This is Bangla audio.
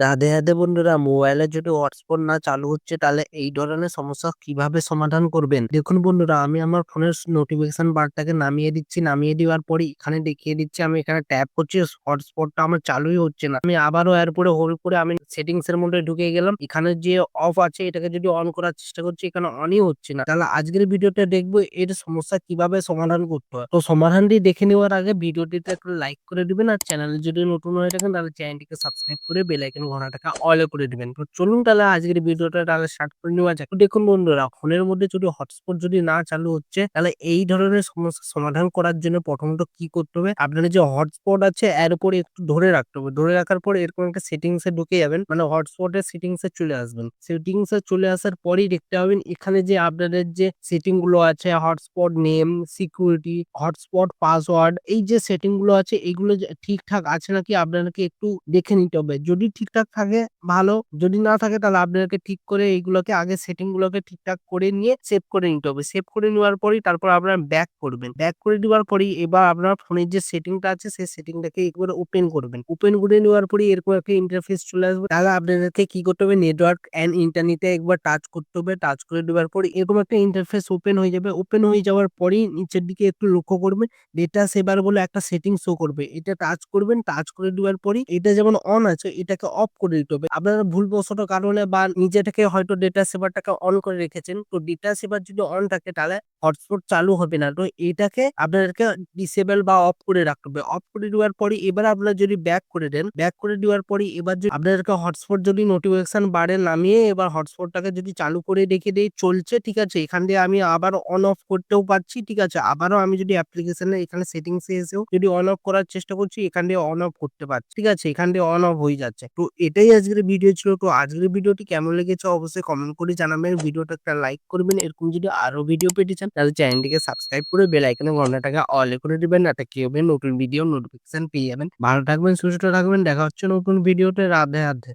রাধে, রাধে বন্ধুরা মোবাইলে যদি হটস্পট না চালু হচ্ছে তাহলে এই ধরনের সমস্যা কীভাবে সমাধান করবেন? দেখুন বন্ধুরা আমি আমার ফোনের নোটিফিকেশন বারটাকে নামিয়ে দিচ্ছি। নামিয়ে দেওয়ার পরে এখানে দেখিয়ে দিচ্ছি আমি এখানে ট্যাপ করছি হটস্পটটা আমার চালুই হচ্ছে না। আমি আবারও এরপরে হোল্ড করে আমি সেটিংস এর মধ্যে ঢুকে গেলাম। এখানে যে অফ আছে এটাকে যদি অন করার চেষ্টা করছি এখানে অনই হচ্ছে না। তাহলে আজকের ভিডিওটা দেখব এর সমস্যা কীভাবে সমাধান করতে হয়। তো সমাধানটি দেখে নেওয়ার আগে ভিডিওটিতে একটা লাইক করে দিবেন আর চ্যানেলে যদি নতুন হয়ে থাকেন তাহলে চ্যানেলটিকে সাবস্ক্রাইব করে বেল আইকন ঘন্টাটাকে অল করে দিবেন। তো চলুন তাহলে আজকের ভিডিওটা তাহলে স্টার্ট করে নেওয়া যাক। দেখুন বন্ধুরা ফোনের মধ্যে যদি হটস্পট যদি না চালু হচ্ছে তাহলে এই ধরনের সমস্যার সমাধান করার জন্য প্রথমত কি করতে হবে আপনার যে হটস্পট আছে এর উপরে একটু ধরে রাখতে হবে। ধরে রাখার পর এরকম একটা সেটিংস এ ঢুকে যাবেন মানে হটস্পটের সেটিংস এ চলে আসবেন। সেটিংস এ চলে আসার পরেই দেখতে পাবেন এখানে যে আপনাদের যে সেটিংগুলো আছে hotspot name, security, hotspot password এই যে সেটিংগুলো আছে এগুলো যে ঠিকঠাক আছে নাকি আপনাদেরকে একটু দেখে নিতে হবে। যদি ঠিকঠাক থাকে ভালো, যদি না থাকে তাহলে আপনাদেরকে ঠিক করে এইগুলোকে আগে সেটিং গুলোকে ঠিকঠাক করে নিয়ে সেভ করে নিতে হবে। সেভ করে নেওয়ার পরেই তারপর আপনারা ব্যাক করবেন। ব্যাক করে দেওয়ার পরেই এবার আপনার ফোনের যে সেটিংটা আছে সেই সেটিংটাকে একবার ওপেন করবেন। ওপেন করে নেওয়ার পরেই এরকম একটা ইন্টারফেস চলে আসবে। তাহলে আপনাদেরকে কি করতে হবে নেটওয়ার্ক অ্যান্ড ইন্টারনেটে একবার টাচ করতে হবে। টাচ করে দেওয়ার পরে এরকম একটা ইন্টারফেস ওপেন হয়ে যাবে। ওপেন হয়ে যাওয়ার পরেই নিচের দিকে একটু লক্ষ্য করবেন ডেটা সেভার বলে একটা সেটিং শো করবে। এটা টাচ করবেন। টাচ করে দেওয়ার পরেই এটা যেমন অন আছে এটাকে অফ করে দিতে হবে। আপনারা ভুলবশত কারণে বা নিজে থেকে হয়তো ডেটা সেভারটাকে অন করে রেখেছেন। তো ডেটা সেভার যদি অন থাকে তাহলে হটস্পট চালু হবে না। তো এটাকে আপনাদেরকে ডিসেবল বা অফ করে রাখতে হবে। অফ করে দেওয়ার পরে এবার আপনারা যদি ব্যাক করে দেন, ব্যাক করে দেওয়ার পরে এবার যদি আপনাদেরকে হটস্পট যদি নোটিফিকেশন বারে নামিয়ে এবার হটস্পটটাকে যদি চালু করে রেখে দেই চলছে ঠিক আছে। এখান দিয়ে আমি আবার অন অফ করতেও পারছি ঠিক আছে। আবারও আমি যদি অ্যাপ্লিকেশনে এখানে সেটিংস এসেও যদি অন অফ করার চেষ্টা করছি এখান দিয়ে অন অফ করতে পারছি। ঠিক আছে। এখান দিয়ে অন অফ হয়ে যাচ্ছে। তো এটাই আজকের ভিডিও ছিল। তো আজকের ভিডিওটি কেমন লেগেছে অবশ্যই কমেন্ট করে জানাবেন। ভিডিওটা একটা লাইক করবেন। এরকম যদি আরও ভিডিও পেতে চান তাহলে চ্যানেলটিকে সাবস্ক্রাইব করে বেল আইকনে ঘন্টাটাকে অল করে দিবেন। না কি হবে নতুন ভিডিও নোটিফিকেশন পেয়ে যাবেন। ভালো থাকবেন, সুস্থ থাকবেন। দেখা হচ্ছে নতুন ভিডিওতে। রাধে, রাধে।